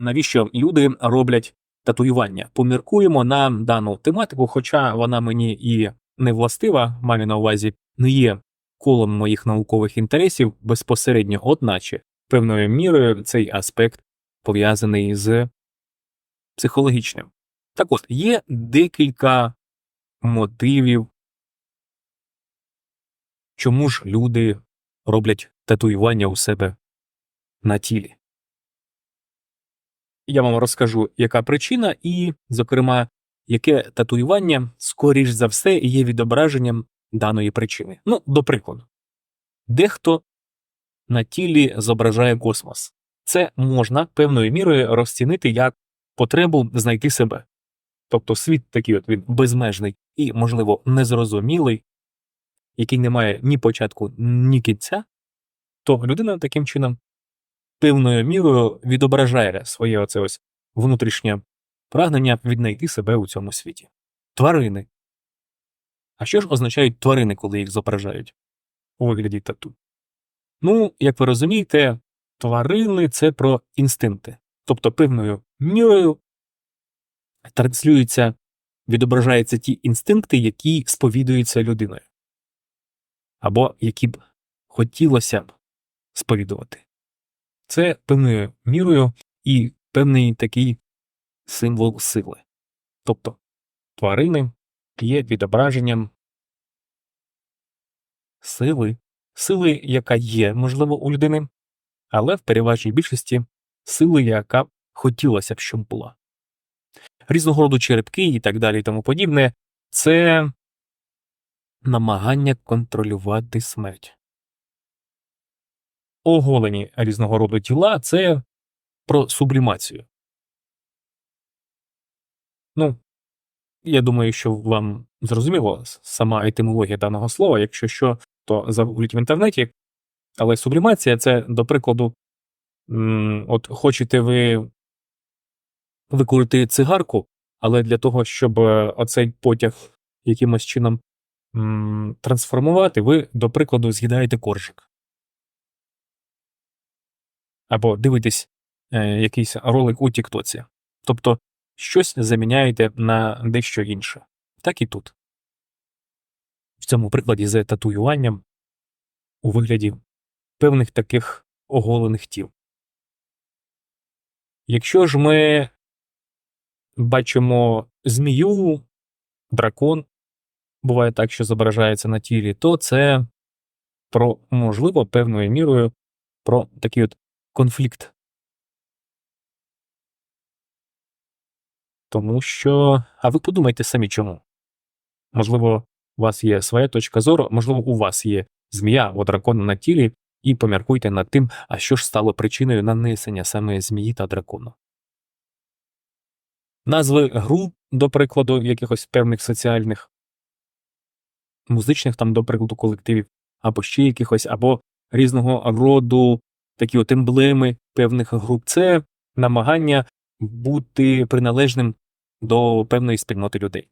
навіщо люди роблять татуювання. Поміркуємо на дану тематику, хоча вона мені і не властива, маю на увазі, не є колом моїх наукових інтересів безпосередньо, одначе певною мірою цей аспект пов'язаний з психологічним. Так от, є декілька мотивів, чому ж люди роблять татуювання у себе на тілі. Я вам розкажу, яка причина, і, зокрема, яке татуювання, скоріш за все, є відображенням даної причини. Ну, до прикладу, дехто на тілі зображає космос. Це можна певною мірою розцінити як потребу знайти себе. Тобто світ такий от він безмежний і, можливо, незрозумілий, який не має ні початку, ні кінця, то людина таким чином певною мірою відображає своє оце ось внутрішнє прагнення віднайти себе у цьому світі. Тварини. А що ж означають тварини, коли їх зображають у вигляді тату? Ну, як ви розумієте, тварини це про інстинкти. Тобто певною мірою транслюються, відображаються ті інстинкти, які сповідуються людиною. Або які б хотілося б сповідувати. Це певною мірою і певний такий символ сили. Тобто тварини є відображенням сили, сили, яка є, можливо, у людини, але в переважній більшості сили, яка хотілося б, щоб була. Різного роду черепки і так далі і тому подібне це намагання контролювати смерть. Оголені різного роду тіла це про сублімацію. Ну, я думаю, що вам зрозуміло сама етимологія даного слова, якщо що, то загугліть в інтернеті. Але сублімація це, до прикладу, от хочете ви викурити цигарку, але для того, щоб е, оцей потяг якимось чином трансформувати, ви, до прикладу, з'їдаєте коржик. Або дивитесь е, якийсь ролик у Тіктоці. Тобто щось заміняєте на дещо інше. Так і тут. В цьому прикладі з татуюванням у вигляді певних таких оголених тіл. Якщо ж ми бачимо змію, дракон, буває так, що зображається на тілі, то це про, можливо, певною мірою про такий от конфлікт. Тому що. А ви подумайте самі чому. Можливо, у вас є своя точка зору, можливо, у вас є змія або дракон на тілі, і поміркуйте над тим, а що ж стало причиною нанесення саме змії та дракону. Назви груп, до прикладу, якихось певних соціальних, музичних, там, до прикладу, колективів, або ще якихось, або різного роду такі от емблеми певних груп, це намагання бути приналежним до певної спільноти людей.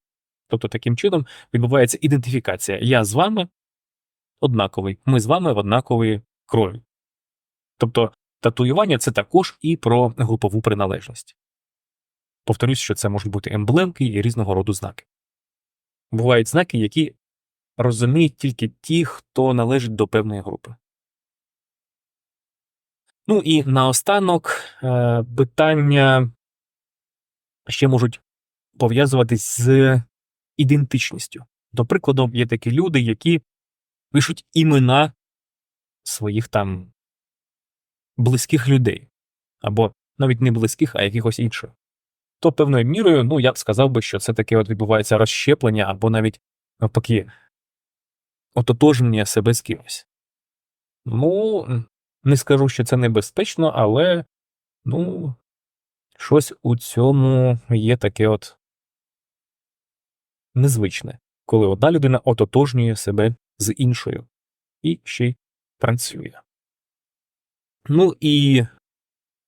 Тобто таким чином відбувається ідентифікація. Я з вами однаковий, ми з вами в однаковій крові. Тобто татуювання це також і про групову приналежність. Повторюсь, що це можуть бути емблемки і різного роду знаки. Бувають знаки, які розуміють тільки ті, хто належить до певної групи. Ну і наостанок е, питання ще можуть пов'язуватись з ідентичністю. До прикладу, є такі люди, які пишуть імена своїх там близьких людей, або навіть не близьких, а якихось інших. То певною мірою, ну я б сказав би, що це таке от відбувається розщеплення, або навіть навпаки ототожнення себе з кимось. Ну, не скажу, що це небезпечно, але ну, щось у цьому є таке от незвичне, коли одна людина ототожнює себе з іншою і ще й працює. Ну і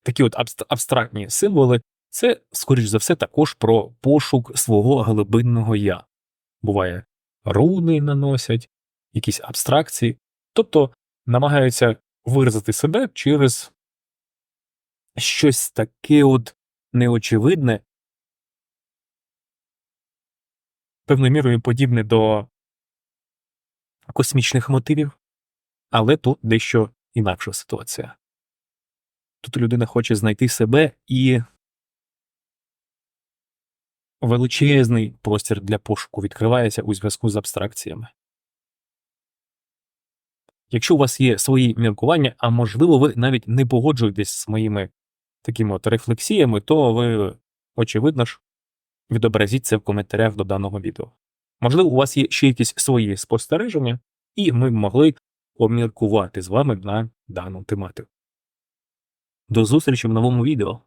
такі от абстрактні символи це, скоріш за все, також про пошук свого глибинного я. Буває, руни наносять, якісь абстракції, тобто намагаються виразити себе через щось таке от неочевидне, певною мірою подібне до космічних мотивів, але тут дещо інакша ситуація. Тут людина хоче знайти себе і величезний простір для пошуку відкривається у зв'язку з абстракціями. Якщо у вас є свої міркування, а можливо, ви навіть не погоджуєтесь з моїми такими от рефлексіями, то ви, очевидно ж, відобразіть це в коментарях до даного відео. Можливо, у вас є ще якісь свої спостереження, і ми б могли обміркувати з вами на дану тематику. До зустрічі в новому відео.